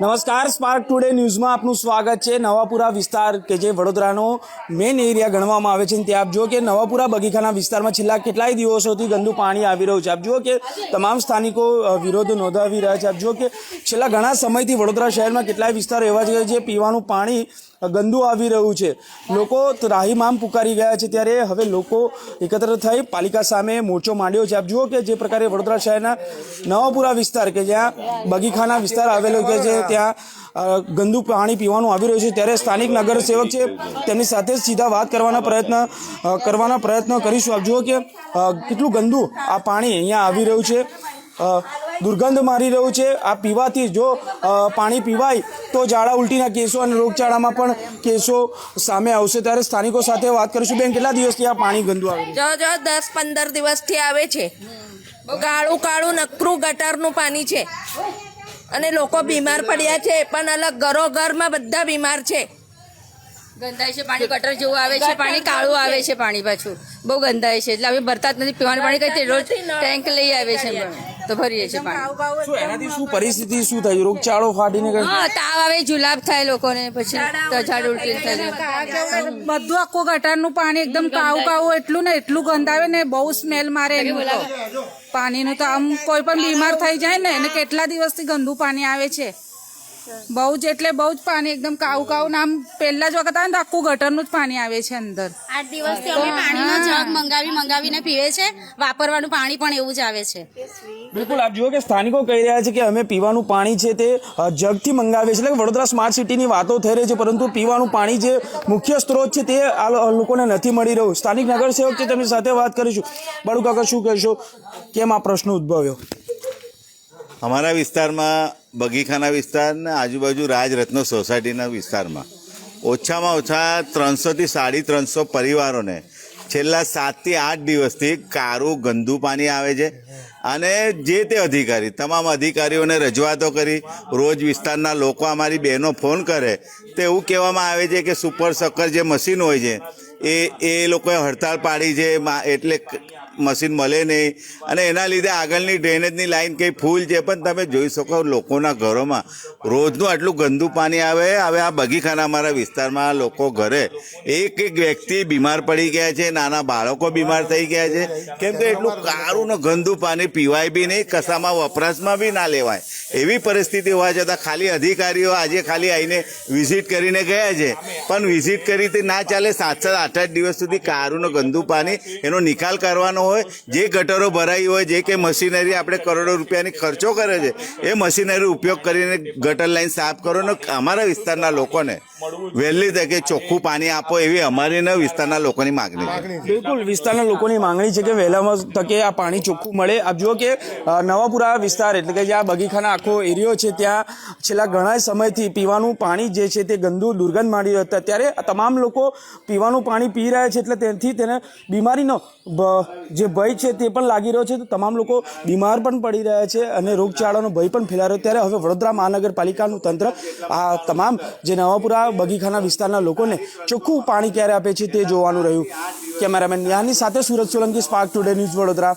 નમસ્કાર spark today ન્યૂઝમાં આપનું સ્વાગત છે. નવાપુરા વિસ્તાર કે જે વડોદરાનો મેઇન એરિયા ગણવામાં આવે છે ત્યાં આપ જુઓ કે નવાપુરા બગીચાના વિસ્તારમાં છેલ્લા કેટલાય દિવસોથી ગંદુ પાણી આવી રહ્યું છે. આપ જુઓ કે તમામ સ્થાનિકો વિરોધ નોંધાવી રહ્યા છે. આપ જુઓ કે છેલ્લા ઘણા સમયથી વડોદરા શહેરમાં કેટલાય વિસ્તારો એવા છે જે પીવાનું પાણી ગંદુ આવી રહ્યું છે. લોકો ત્રાહીમામ પુકારી ગયા છે ત્યારે હવે લોકો એકત્ર થઈ પાલિકા સામે મોરચો માંડ્યો છે. આપ જુઓ કે જે પ્રકારે વડોદરા શહેરના નવાપુરા વિસ્તાર કે જ્યાં બગીખાના વિસ્તાર આવેલો કે જે ત્યાં ગંદુ પાણી પીવાનું આવી રહ્યું છે ત્યારે સ્થાનિક નગરસેવક છે તેમની સાથે સીધા વાત કરવાના પ્રયત્ન કરવાના પ્રયત્ન કરીશું. આપ જુઓ કે કેટલું ગંદુ આ પાણી અહીંયા આવી રહ્યું છે. દુર્ગંધ મારી રહ્યું છે. આ પીવાથી જો પાણી પીવાય તો ઝાડા ઉલટીના કેસો અને રોગચાળામાં પણ કેસો સામે આવશે. ત્યારે સ્થાનિકો સાથે વાત કરીશું. બેન કેટલા દિવસથી આ પાણી ગંદુ આવે જો જો દસ પંદર દિવસથી આવે છે. કાળું કાળું નકરું ગટરનું પાણી છે. અને લોકો બીમાર પડ્યા છે. પણ અલગ ઘરો ઘરમાં બધા બીમાર છે. ગંધાય છે પાણી ગટર જેવું આવે છે પાણી કાળું આવે છે પાણી પાછું. બહુ ગંધાય છે. એટલે હવે ભરતા જ નથી. પીવાનું પાણી કઈ રોજ ટેન્ક લઈ આવે છે તો ભરીએ છીએ પાણી. શું એનાથી શું પરિસ્થિતિ શું થાય રોગચાળો ફાટીને હા તાવ આવે જુલાબ થાય લોકોને પછી તજાડ ઉલટી થાય બધું આખું ગટરનું પાણી એકદમ કાવું કાવું એટલું ને એટલું ગંધાવે ને બહુ સ્મેલ મારે એનું તો. પાણીનું તો આમ કોઈ પણ બીમાર થઈ જાય ને એને કેટલા દિવસથી ગંદુ પાણી આવે છે. બહુ જ એટલે બહુ જ પાણી એકદમ કાવું કાવું ને આમ પહેલા જ વખત આવે ને આખું ગટરનું જ પાણી આવે છે અંદર. આઠ દિવસથી અમે પાણીનો જગ મંગાવી મંગાવીને પીવે છે. વાપરવાનું પાણી પણ એવું જ આવે છે. બિલકુલ, આપ જુઓ કે સ્થાનિકો કહી રહ્યા છે કે અમે પીવાનું પાણી છે તે જગથી મંગાવે છે એટલે વડોદરા સ્માર્ટ સિટીની વાતો થઈ રહી છે, પરંતુ પીવાનું પાણી જે મુખ્ય સ્ત્રોત છે તે આ લોકોને નથી મળી રહ્યું. સ્થાનિક નગરસેવક છે તેમની સાથે વાત કરીશું. બાળુ કાકા, શું કહેશો? કેમ આ પ્રશ્ન ઉદ્ભવ્યો? અમારા વિસ્તારમાં, બગીખાના વિસ્તાર ને આજુબાજુ રાજરત્ન સોસાયટીના વિસ્તારમાં ઓછામાં ઓછા ત્રણસોથી સાડી ત્રણસો પરિવારોને છેલ્લા સાતથી આઠ દિવસથી કારું, ગંદુ પાણી આવે છે. અને જે તે અધિકારી, તમામ અધિકારીઓને રજૂઆતો કરી, રોજ વિસ્તારના લોકો અમારી બહેનો ફોન કરે, તો એવું કહેવામાં આવે છે કે સુપર સકર જે મશીન હોય છે, એ એ લોકોએ હડતાળ પાડી છે એટલે મશીન મળે નહીં. અને એના લીધે આગળની ડ્રેનેજની લાઈન કંઈ ફૂલ છે, પણ તમે જોઈ શકો લોકોના ઘરોમાં રોજનું આટલું ગંદુ પાણી આવે. હવે આ બગીખાના અમારા વિસ્તારમાં લોકો ઘરે એક એક વ્યક્તિ બીમાર પડી ગયા છે, નાના બાળકો બીમાર થઈ ગયા છે. કેમ કે એટલું કારું ને ગંદુ પાણી પીવાય બી નહીં કસામાં વપરાશમાં બી ના લેવાય. એવી પરિસ્થિતિ હોવા છતાં ખાલી અધિકારીઓ આજે ખાલી આવીને વિઝિટ કરીને ગયા છે. પણ વિઝિટ કરી તે ના ચાલે સાત સાત આઠ આઠ દિવસ સુધી કારું ને ગંદુ પાણી એનો નિકાલ કરવાનો હોય, જે ગટરો ભરાઈ હોય, જે કે મશીનરી આપણે કરોડો રૂપિયાની ખર્ચો કરે છે, એ મશીનરી ઉપયોગ કરીને ગટર લાઈન સાફ કરો ને અમારા વિસ્તારના લોકોને. વહેલી તકે ચોખ્ખું પાણી આપો એવી અમારી ને વિસ્તારના લોકોની માગણી છે. બિલકુલ વિસ્તારના લોકોની માંગણી છે કે વહેલામાં તકે આ પાણી ચોખ્ખું મળે. આપ જુઓ કે નવાપુરા વિસ્તાર એટલે કે જ્યાં બગીખાના આખો એરિયો છે ત્યાં છેલ્લા ઘણા સમયથી પીવાનું પાણી જે છે તે ગંદુ દુર્ગંધ માંડી રહ્યું હતા. ત્યારે તમામ લોકો પીવાનું પાણી પી રહ્યા છે એટલે તેથી તેને બીમારીનો જે ભય છે તે પણ લાગી રહ્યો છે. તો તમામ લોકો બીમાર પણ પડી રહ્યા છે અને રોગચાળાનો ભય પણ ફેલાયો ત્યારે હવે વડોદરા મહાનગરપાલિકાનું તંત્ર આ તમામ જે નવાપુરા બગીખાના વિસ્તારના લોકોને ચોખ્ખું પાણી ક્યારે આપે છે તે જોવાનું રહ્યું. કેમેરામેન યાની સાથે Surat Solanki spark today news Vadodara.